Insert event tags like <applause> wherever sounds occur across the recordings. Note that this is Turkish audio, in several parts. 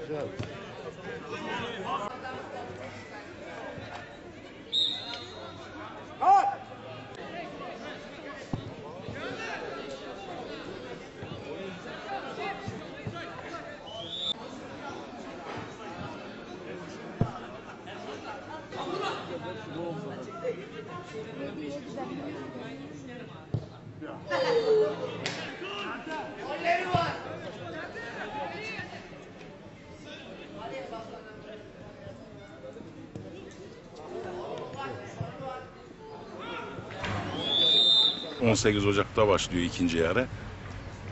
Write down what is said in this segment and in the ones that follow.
Güzel. <laughs> Hı. 18 Ocak'ta başlıyor ikinci yarı.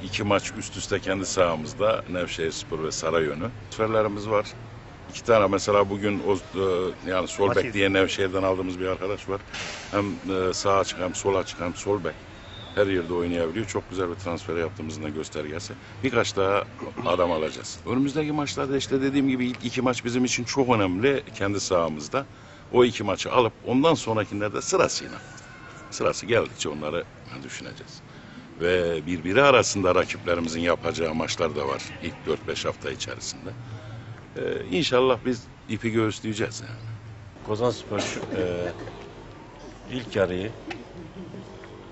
İki maç üst üste kendi sahamızda Nevşehir Spor ve Sarayönü. Transferlerimiz var. İki tane mesela bugün o, e, yani sol bek diye Nevşehir'den aldığımız bir arkadaş var. Hem e, sağ açık hem sol açık hem sol bek. Her yerde oynayabiliyor. Çok güzel bir transfer yaptığımızın da göstergesi. Birkaç daha adam alacağız. Önümüzdeki maçlarda işte dediğim gibi ilk iki maç bizim için çok önemli kendi sahamızda. O iki maçı alıp ondan sonrakilerde sırasıyla sırası geldikçe onları düşüneceğiz. Ve birbiri arasında rakiplerimizin yapacağı maçlar da var ilk 4-5 hafta içerisinde. Ee, inşallah biz ipi göğüsleyeceğiz yani. Kozanspor şu- e, ilk yarıyı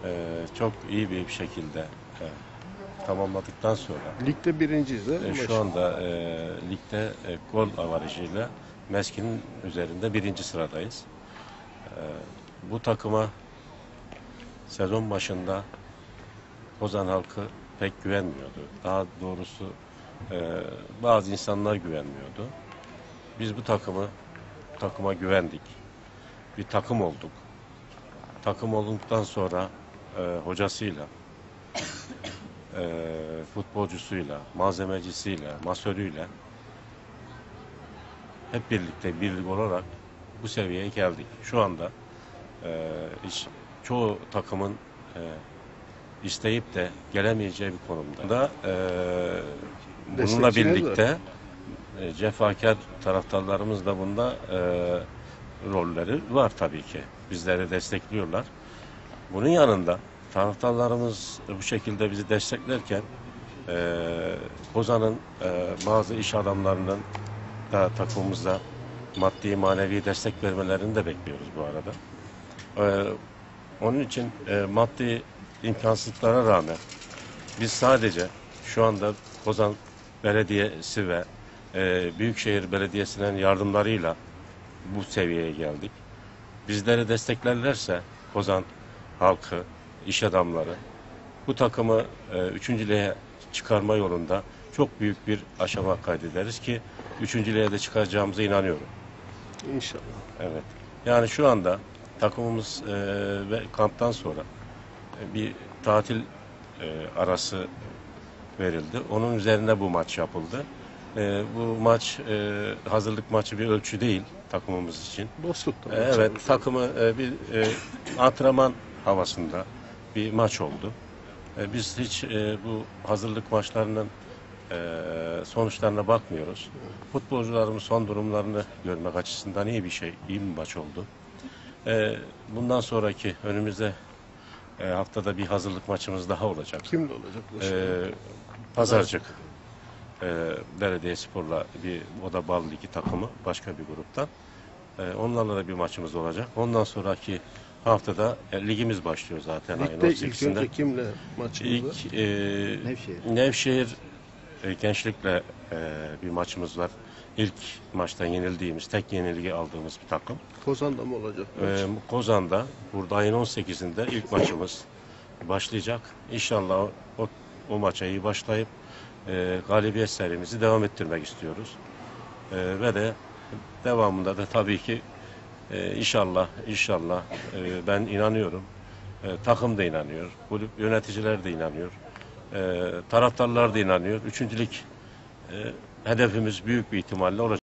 e, çok iyi bir şekilde e, tamamladıktan sonra Ligde birinciyiz değil mi? e, şu anda e, ligde e, gol avarajıyla Meskin'in üzerinde birinci sıradayız. E, bu takıma sezon başında Kozan halkı pek güvenmiyordu. Daha doğrusu e, bazı insanlar güvenmiyordu. Biz bu takımı takıma güvendik. Bir takım olduk. Takım olduktan sonra e, hocasıyla, e, futbolcusuyla, malzemecisiyle, masörüyle hep birlikte birlik olarak bu seviyeye geldik. Şu anda e, hiç, çoğu takımın e, isteyip de gelemeyeceği bir konumda. Da, e, bununla birlikte e, cefakar taraftarlarımız da bunda e, rolleri var tabii ki. Bizleri destekliyorlar. Bunun yanında taraftarlarımız bu şekilde bizi desteklerken e, Kozan'ın e, bazı iş adamlarının da takımımıza maddi manevi destek vermelerini de bekliyoruz bu arada. E, onun için e, maddi imkansızlıklara rağmen biz sadece şu anda Kozan Belediyesi ve e, Büyükşehir Belediyesi'nin yardımlarıyla bu seviyeye geldik. Bizleri desteklerlerse Kozan halkı, iş adamları bu takımı e, üçüncülüğe çıkarma yolunda çok büyük bir aşama kaydederiz ki üçüncülüğe de çıkaracağımıza inanıyorum. İnşallah. Evet. Yani şu anda takımımız e, ve kamptan sonra e, bir tatil e, arası verildi. Onun üzerine bu maç yapıldı. E, bu maç e, hazırlık maçı bir ölçü değil takımımız için. Dostlukta. E, evet takımı e, bir e, antrenman havasında bir maç oldu. E, biz hiç e, bu hazırlık maçlarının e, sonuçlarına bakmıyoruz. Futbolcularımın son durumlarını görmek açısından iyi bir şey, iyi bir maç oldu. E, bundan sonraki önümüzde e, haftada bir hazırlık maçımız daha olacak. Kimle olacak E? Pazarcık e, Belediye Spor'la bir o da Bal Ligi takımı başka bir gruptan. E, onlarla da bir maçımız olacak. Ondan sonraki haftada e, ligimiz başlıyor zaten ayın Ligde ilk 18'inde. önce kimle maçımız var? İlk e, Nevşehir. Nevşehir e, gençlikle e, bir maçımız var. İlk maçtan yenildiğimiz, tek yenilgi aldığımız bir takım. Kozan'da mı olacak maç? E, Kozan'da burada ayın 18'inde ilk maçımız başlayacak. İnşallah o, o, o maça iyi başlayıp e, galibiyet serimizi devam ettirmek istiyoruz. E, ve de devamında da tabii ki e, inşallah inşallah e, ben inanıyorum. E, takım da inanıyor. Kulüp yöneticiler de inanıyor. E, taraftarlar da inanıyor. Üçüncülük e, hedefimiz büyük bir ihtimalle olacak.